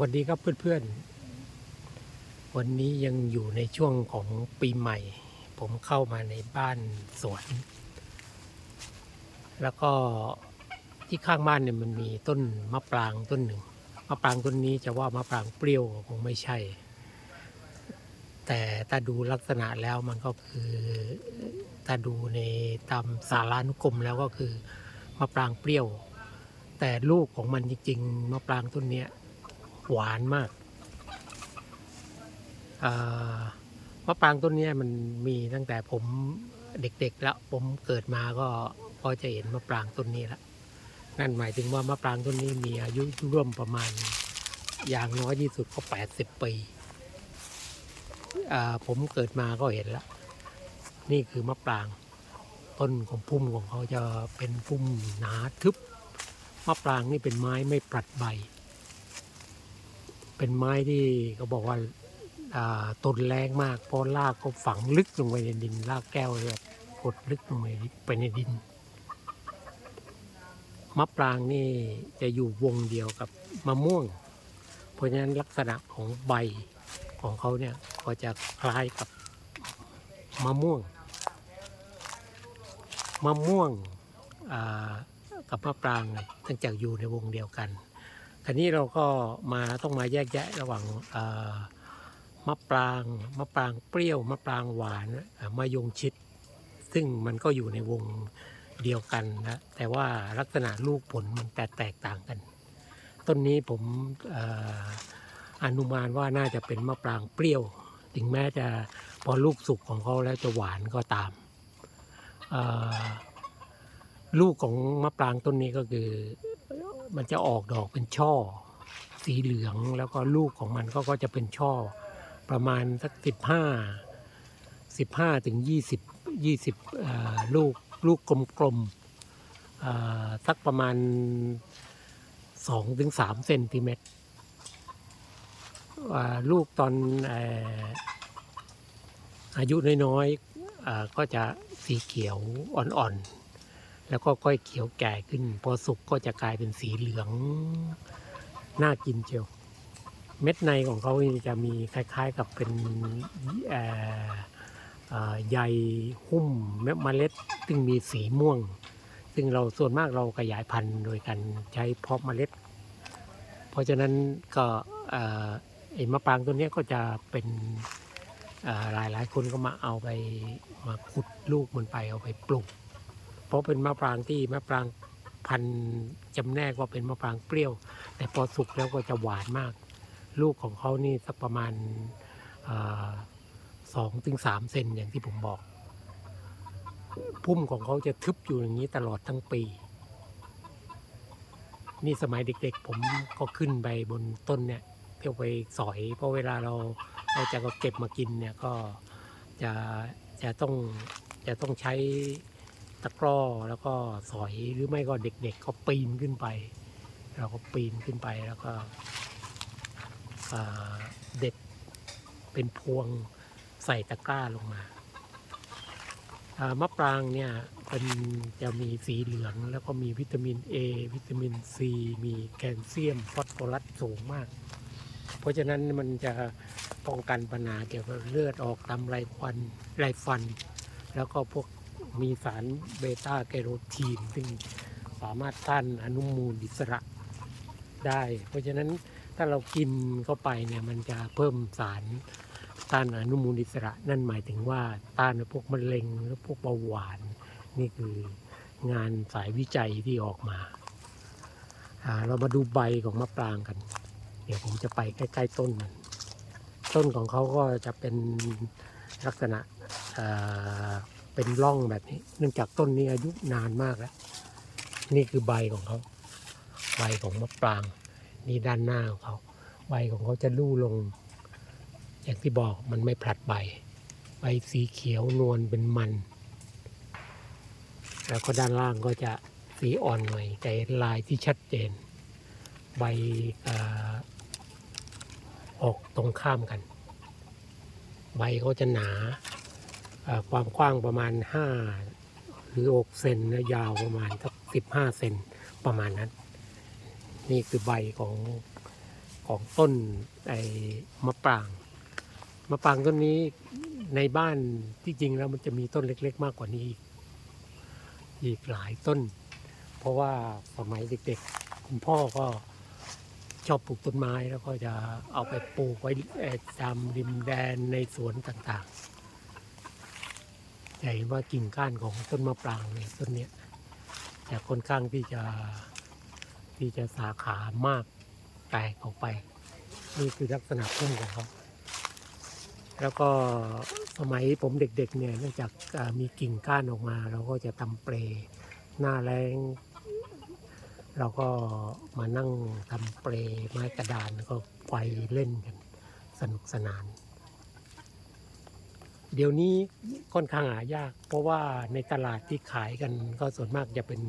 วัสดีครับเพื่อนๆ วันนี้ยังอยู่ในช่วงของปีใหม่ ผมเข้ามาในบ้านสวน แล้วก็ที่ข้างบ้านเนี่ยมันมีต้นมะปรางต้นหนึ่ง มะปรางต้นนี้จะว่ามะปรางเปรี้ยวคงไม่ใช่ แต่ถ้าดูลักษณะแล้วมันก็คือถ้าดูในตามสารานุกรมแล้วก็คือมะปรางเปรี้ยว แต่ลูกของมันจริงๆมะปรางต้นเนี้ย หวานมากามะปรางต้นนี้มันมีตั้งแต่ผมเด็กๆ แล้ว ผมเกิดมาก็พอจะเห็นมะปรางต้นนี้แล้วนั่นหมายถึงว่ามะปรางต้นนี้มีอายุร่วมประมาณอย่างน้อยที่สุดก็ 80 ปีผมเกิดมาก็เห็นแล้ว นี่คือมะปรางต้นของพุ่มของเขาจะเป็นพุ่มหนาทึบมะปรางนี่เป็นไม้ไม่ปรัดใบ เป็นไม้ที่เขาบอกว่าต้นแรงมากเพราะรากก็ฝังลึกลงไปในดินรากแก้วเนี่ยกดลึกลงไปไปในดินมะปรางนี่จะอยู่วงเดียวกับมะม่วง เพราะฉะนั้นลักษณะของใบของเขาเนี่ยก็จะคล้ายกับมะม่วง มะม่วงกับมะปรางเนี่ยตั้งจากอยู่ในวงเดียวกัน ทีนี้เราก็มาต้องมาแยกแยะระหว่างมะปรางมะปรางเปรี้ยวมะปรางหวานมะยงชิด ซึ่งมันก็อยู่ในวงเดียวกันนะแต่ว่าลักษณะลูกผลมันแตกแตกต่างกัน ต้นนี้ผมออนุมานว่าน่าจะเป็นมะปรางเปรี้ยว ถึงแม้จะพอลูกสุกของเขาแล้วจะหวานก็ตามลูกของมะปรางต้นนี้ก็คือ มันจะออกดอกเป็นช่อ สีเหลืองแล้วก็ลูกของมันก็ก็จะเป็นช่อ ประมาณสักสิบห้าสิบห้าถึงยี่สิบยี่สิบลูกลูกกลมๆสักประมาณสองถึงสามเซนติเมตรลูกตอนอายุน้อยๆก็จะสีเขียวอ่อนๆ แล้วก็ค่อยเขียวแก่ขึ้น พอสุกก็จะกลายเป็นสีเหลือง น่ากินเชียว เม็ดในของเขาจะมีคล้ายๆกับเป็นใยหุ้มเม็ดเมล็ด ซึ่งมีสีม่วง ซึ่งเราส่วนมากเราขยายพันธุ์โดยการใช้เพาะเมล็ด เพราะฉะนั้นก็ไอ้มะปรางตัวนี้ก็จะเป็นหลายหลายๆคนก็มาเอาไปมาขุดลูกมันไปเอาไปปลูก เพราะเป็นมะปรางที่มะปรางพันจำแนกว่าเป็นมะปรางเปรี้ยว แต่พอสุกแล้วก็จะหวานมาก ลูกของเขานี่สักประมาณสองถึงสามเซนอย่างที่ผมบอก พุ่มของเขาจะทึบอยู่อย่างนี้ตลอดทั้งปี นี่สมัยเด็กๆ ผมก็ขึ้นไปบนต้นเนี่ยเที่ยวไปสอย เพราะเวลาเราเราจะก็เก็บมากินเนี่ยก็จะจะต้องจะต้องใช้ ตะกร้อแล้วก็สอยหรือไม่ก็เด็กๆก็ปีนขึ้นไป เราก็ปีนขึ้นไปแล้วก็เด็ดเป็นพวงใส่ตะกร้าลงมาามะปรางเนี่ยเป็นจะมีสีเหลืองแล้วก็มีวิตามิน A วิตามิน C มีแคลเซียมฟอสฟอรัสสูงมาก เพราะฉะนั้นมันจะป้องกันปัญหาเกี่ยวกับเลือดออกตามไรควันไรฟัน แล้วก็พวก มีสารเบต้าแกโรทีน ซึ่งสามารถต้านอนุมูลอิสระได้ เพราะฉะนั้นถ้าเรากินเข้าไปเนี่ยมันจะเพิ่มสารต้านอนุมูลอิสระ นั่นหมายถึงว่าต้านพวกมะเร็งหรือพวกเบาหวาน นี่คืองานสายวิจัยที่ออกมาอ่าเรามาดูใบของมะปรางกัน เดี๋ยวผมจะไปใกล้ๆต้นมันต้นของเขาก็จะเป็นลักษณะ เป็นร่องแบบนี้ เนื่องจากต้นนี้อายุนานมากแล้ว นี่คือใบของเขา ใบของมะปราง นี่ด้านหน้าของเขา ใบของเขาจะลู่ลง อย่างที่บอกมันไม่ผลัดใบ ใบสีเขียวนวลเป็นมัน แล้วก็ด้านล่างก็จะสีอ่อนหน่อยแต่ลายที่ชัดเจน ใบออกตรงข้ามกัน ใบเขาจะหนา ความกว้างประมาณ 5 หรือ 6 เซนและยาวประมาณสัก15 เซนประมาณนั้น นี่คือใบของของต้นไอ้มะปราง มะปรางต้นนี้ในบ้านที่จริงแล้วมันจะมีต้นเล็ก ๆ มากกว่านี้ อีกอีกหลายต้น เพราะว่าสมัยเด็กๆ คุณพ่อก็ชอบปลูกต้นไม้แล้วก็จะเอาไปปลูกไว้ตามริมแดนในสวนต่างๆ จะเห็นว่ากิ่งก้านของต้นมะปรางเนี่ยต้นเนี้ยจะค่อนข้างที่จะที่จะสาขามากแตกออกไป นี่คือลักษณะพุ่มของเขาแล้วก็สมัยผมเด็กๆเนี่ยเนื่องจากมีกิ่งก้านออกมา เราก็จะทำเปรหน้าแรงเราก็มานั่งทำเปรไม้กระดานก็ไฟเล่นกัน สนุกสนาน เดี๋ยวนี้ค่อนข้างหายาก เพราะว่าในตลาดที่ขายกันก็ส่วนมากจะเป็น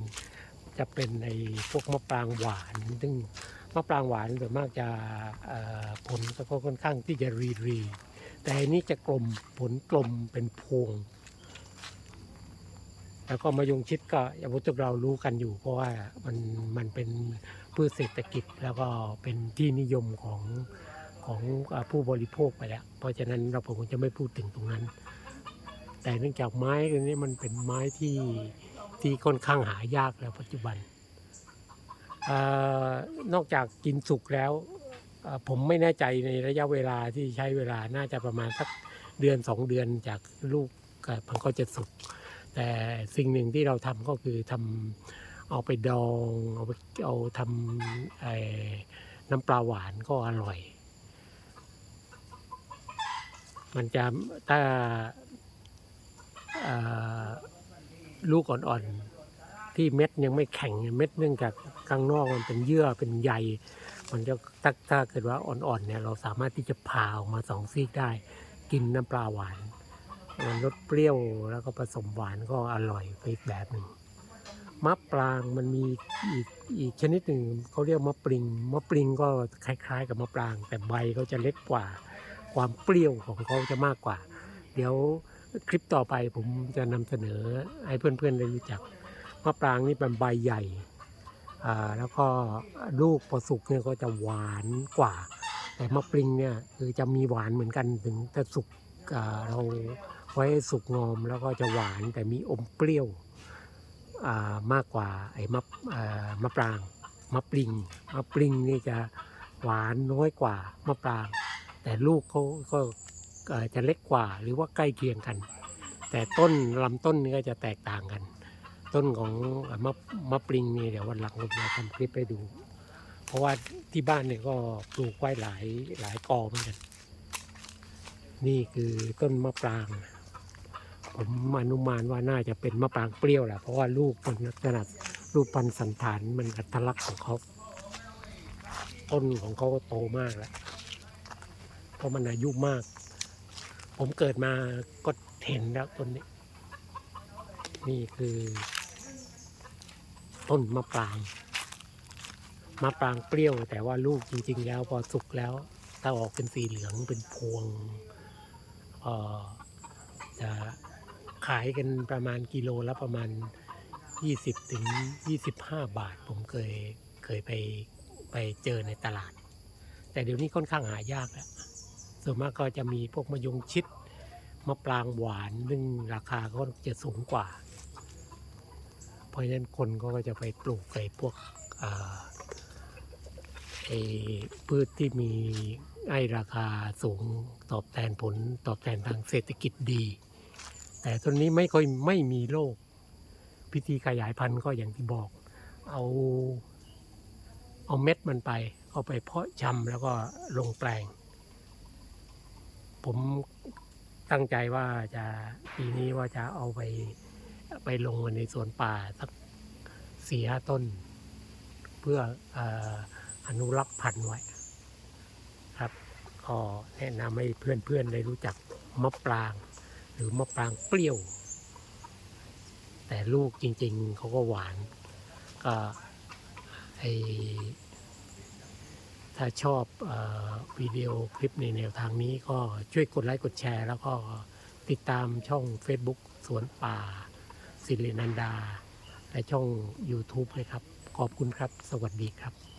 จะเป็นในพวกมะปรางหวาน ซึ่งมะปรางหวานส่วนมากจะผลก็ค่อนข้างที่จะรีรี แต่อันนี้จะกลมผลกลมเป็นพวง แล้วก็มายงชิดก็อย่างพวกเรารู้กันอยู่ เพราะว่ามันมันเป็นพืชเศรษฐกิจแล้วก็เป็นที่นิยมของ ของผู้บริโภคไปแล้ว เพราะฉะนั้นเราผมจะไม่พูดถึงตรงนั้น แต่เนื่องจากไม้ตัวนี้มันเป็นไม้ที่ที่ค่อนข้างหายากแล้วปัจจุบันออนอกจากกินสุกแล้วผมไม่แน่ใจในระยะเวลาที่ใช้เวลาน่าจะประมาณสักเดือนสองเดือนจากลูกก็มันก็จะสุก แต่สิ่งหนึ่งที่เราทำก็คือทำเอาไปดอง เอาไปเอาทำน้ำปลาหวานก็อร่อย มันจะถ้าลูกอ่อนๆ ที่เม็ดยังไม่แข็งเม็ดเนื่องจากข้างนอกมันเป็นเยื่อเป็นใยมันจะถ้าถ้าเกิดว่าอ่อนๆเนี่ยเราสามารถที่จะผ่าออกมาสองซีกได้ กินน้ำปลาหวานมันรสเปรี้ยวแล้วก็ผสมหวานก็อร่อยไปอีกแบบหนึ่งมะปรางมันมีอีกอีกชนิดหนึ่งเขาเรียกมะปริงมะปริงก็คล้าย ๆ กับมะปราง แต่ใบเขาจะเล็กกว่า ความเปรี้ยวของเขาจะมากกว่า เดี๋ยวคลิปต่อไปผมจะนำเสนอให้เพื่อนๆได้รู้จักมะปรางนี่เป็นใบใหญ่อ่าแล้วก็ลูกพอสุกเนี่ยก็จะหวานกว่า แต่มะปริงเนี่ยคือจะมีหวานเหมือนกันถึงแต่สุกอ่าเราไว้สุกงอมแล้วก็จะหวานแต่มีอมเปรี้ยวอ่ามากกว่าไอ้มะอ่ามะปรางมะปริงมะปริงนี่จะหวานน้อยกว่ามะปราง แต่ลูกเขาก็อ่อจะเล็กกว่าหรือว่าใกล้เคียงกัน แต่ต้นลำต้นนี่ก็จะแตกต่างกัน ต้นของมะมะปริงนี่เดี๋ยววันหลังผมจะทำคลิปให้ดู เพราะว่าที่บ้านเนี่ยก็ปลูกไว้หลายหลายกอเหมือนกัน นี่คือต้นมะปราง ผมอนุมานว่าน่าจะเป็นมะปรางเปรี้ยวแหละเพราะว่าลูกมันขนาดรูปพันสันฐานมันอัตลักษณ์ของเขาต้นของเขาก็โตมากแล้ว เพราะมันอายุมาก ผมเกิดมาก็เห็นแล้วต้นนี้ นี่คือ ต้นมะปรางมะปรางเปรี้ยว แต่ว่าลูกจริง ๆ แล้วพอสุกแล้ว ถ้าออกเป็นสีเหลืองเป็นพวงจะขายกันประมาณกิโลละประมาณ 20ถึง25 บาท ผมเคยเคยไปไปเจอในตลาด แต่เดี๋ยวนี้ค่อนข้างหายากแล้ว ส่วนมากก็จะมีพวกมะยงชิดมะปรางหวานซึ่งราคาก็จะสูงกว่า เพราะฉะนั้นคนก็จะไปปลูกไอ้พวกไอ้พืชที่มีให้ราคาสูงตอบแทนผลตอบแทนทางเศรษฐกิจดี แต่ต้นนี้ไม่ค่อยไม่มีโรคพิธีขยายพันธุ์ก็อย่างที่บอก เอาเอาเม็ดมันไป เอาไปเพาะชำแล้วก็ลงแปลง ผมตั้งใจว่าจะปีนี้ว่าจะเอาไปไปลงในสวนป่าสักสี่ห้าต้น เพื่ออออนุรักษ์พันธุ์ไว้ ครับก็แนะนำให้เพื่อนๆได้รู้จักมะปราง หรือมะปรางเปรี้ยว แต่ลูกจริงๆเขาก็หวานก็ไอ ถ้าชอบออวิดีโอคลิปในแนวทางนี้ก็ช่วยกดไลค์กดแชร์ แล้วก็ติดตามช่อง Facebook สวนป่า สิรินันดา และช่อง YouTube เลยครับ ขอบคุณครับ สวัสดีครับ